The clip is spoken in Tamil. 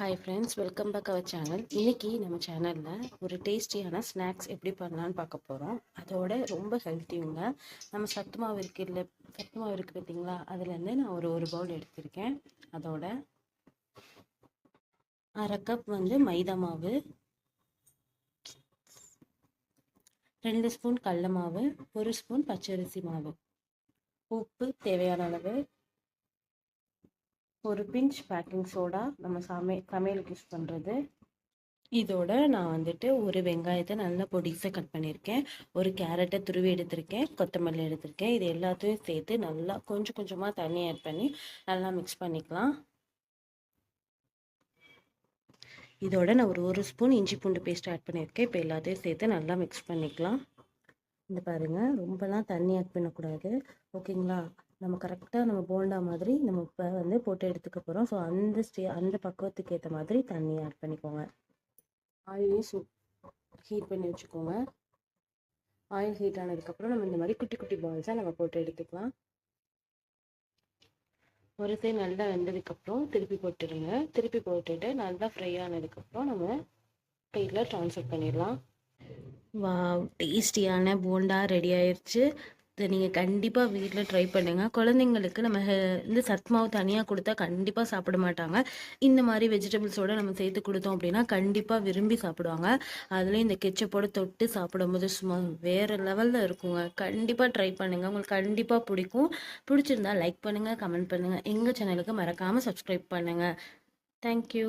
Hi friends welcome back our channel இன்றைக்கி நம்ம சேனலில் ஒரு டேஸ்டியான ஸ்நாக்ஸ் எப்படி பண்ணலான்னு பார்க்க போகிறோம் அதோட ரொம்ப ஹெல்த்தியுங்க நம்ம சத்து மாவு இருக்குது இல்லை சத்து மாவு இருக்குது பார்த்தீங்களா அதுலேருந்து நான் ஒரு ஒரு பவுல் எடுத்திருக்கேன். அதோட அரை கப் வந்து மைதா மாவு ரெண்டு ஸ்பூன் கடல மாவு ஒரு ஸ்பூன் பச்சரிசி மாவு. உப்பு தேவையான அளவு ஒரு பிஞ்ச் பேக்கிங் சோடா நம்ம சமை சமையலுக்கு யூஸ் பண்ணுறது இதோட நான் வந்துட்டு ஒரு வெங்காயத்தை நல்லா பொடிசாக கட் பண்ணியிருக்கேன். ஒரு கேரட்டை துருவி எடுத்திருக்கேன். கொத்தமல்லி எடுத்திருக்கேன். இது எல்லாத்தையும் சேர்த்து நல்லா கொஞ்சம் கொஞ்சமாக தண்ணி ஆட் பண்ணி நல்லா மிக்ஸ் பண்ணிக்கலாம். இதோட நான் ஒரு ஒரு ஸ்பூன் இஞ்சி பூண்டு பேஸ்ட் ஆட் பண்ணியிருக்கேன். இப்போ எல்லாத்தையும் சேர்த்து நல்லா மிக்ஸ் பண்ணிக்கலாம். இந்த பாருங்கள் ரொம்பலாம் தண்ணி ஆட் பண்ணக்கூடாது. ஓகேங்களா? நம்ம கரெக்டாக நம்ம போண்டா மாதிரி நம்ம இப்போ வந்து போட்டு எடுத்துக்க போகிறோம் ஸோ அந்த ஸ்டே அந்த பக்குவத்துக்கு ஏற்ற மாதிரி தண்ணி ஆட் பண்ணிக்கோங்க. ஆயிலையும் சூ ஹீட் பண்ணி வச்சுக்கோங்க. ஆயில் ஹீட் ஆனதுக்கப்புறம் நம்ம இந்த மாதிரி குட்டி குட்டி பால்ஸாக நம்ம போட்டு எடுத்துக்கலாம். ஒரு சைடு நல்லா வெந்ததுக்கப்புறம் திருப்பி போட்டுருங்க திருப்பி போட்டுட்டு நல்லா ஃப்ரை ஆனதுக்கப்புறம் நம்ம பிளேட்டில் ட்ரான்ஸ்ஃபர் பண்ணிடலாம். வா டேஸ்டியான போண்டா ரெடி ஆயிடுச்சு இதை நீங்கள் கண்டிப்பாக வீட்டில் ட்ரை பண்ணுங்கள் குழந்தைங்களுக்கு நம்ம இந்த சத்மாவு தனியாக கொடுத்தா கண்டிப்பாக சாப்பிட மாட்டாங்க. இந்த மாதிரி வெஜிடபிள்ஸோடு நம்ம சேர்த்து கொடுத்தோம் அப்படின்னா கண்டிப்பாக விரும்பி சாப்பிடுவாங்க. அதுலேயும் இந்த கெச்சப்போடு தொட்டு சாப்பிடும்போது சும்மா வேறு லெவலில் இருக்குங்க. கண்டிப்பாக ட்ரை பண்ணுங்கள் உங்களுக்கு கண்டிப்பாக பிடிக்கும். பிடிச்சிருந்தா லைக் பண்ணுங்கள் கமெண்ட் பண்ணுங்கள் எங்கள் சேனலுக்கு மறக்காமல் சப்ஸ்கிரைப் பண்ணுங்கள் தேங்க்யூ